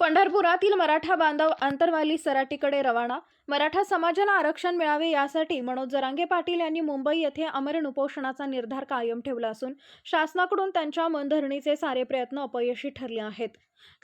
पंढरपुरातील मराठा बांधव आंतरवाली सराटीकडे रवाना. मराठा समाजाला आरक्षण मिळावे यासाठी मनोज जरांगे पाटील यांनी मुंबई येथे अमरण उपोषणाचा निर्धार कायम ठेवला असून शासनाकडून त्यांच्या मनधरणीचे सारे प्रयत्न अपयशी ठरले आहेत.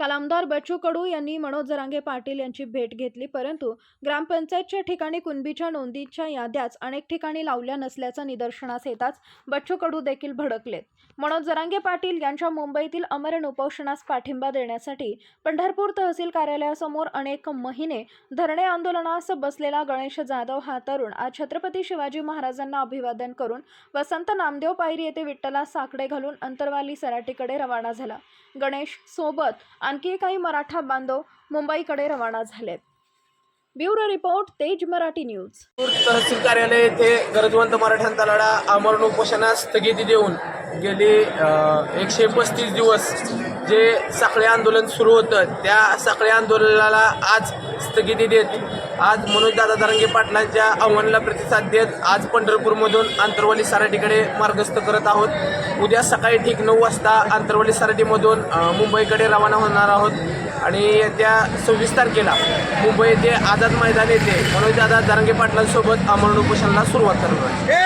काल आमदार बच्चू कडू यांनी मनोज जरांगे पाटील यांची भेट घेतली परंतु ग्रामपंचायतच्या ठिकाणी कुणबीच्या नोंदीच्या याद्याच अनेक ठिकाणी लावल्या नसल्याचं निदर्शनास येताच बच्चू कडू देखील भडकलेत. मनोज जरांगे पाटील यांच्या मुंबईतील अमरण उपोषणास पाठिंबा देण्यासाठी पंढरपूर तहसील कार्यालयासमोर अनेक महिने धरणे आंदोलनास बसलेला गणेश जाधव हा तरुण आज छत्रपती शिवाजी महाराजांना अभिवादन करून वसंत नामदेव पायरी येथे विठ्ठला साकडे घालून अंतरवाली सराटीकडे रवाना झाला. गणेश सोबत आणखी काही मराठा बांधव मुंबईकडे रवाना झालेत. ब्युरो रिपोर्ट तेज मराठी न्यूज. तहसील कार्यालय येथे गरजवंत मराठ्यांचा लढा आमरण उपोषणास स्थगिती देऊन गेली एकशे पस्तीस दिवस जे साखळी आंदोलन सुरू होतं त्या साखळी आंदोलनाला आज स्थगिती देत आज मनोजदादा दरंगे पाटलांच्या आव्हानाला प्रतिसाद देत आज पंढरपूरमधून आंतरवाली सराटीकडे मार्गस्थ करत आहोत. उद्या सकाळी ठीक नऊ वाजता आंतरवाली सराटीमधून अ, मुंबईकडे रवाना होणार आहोत. आणि येत्या सव्वीस तारखेला मुंबई येथे आझाद मैदान येथे मनोजदादा दरंगे पाटलांसोबत आमरण उपोषणाला सुरुवात करणार.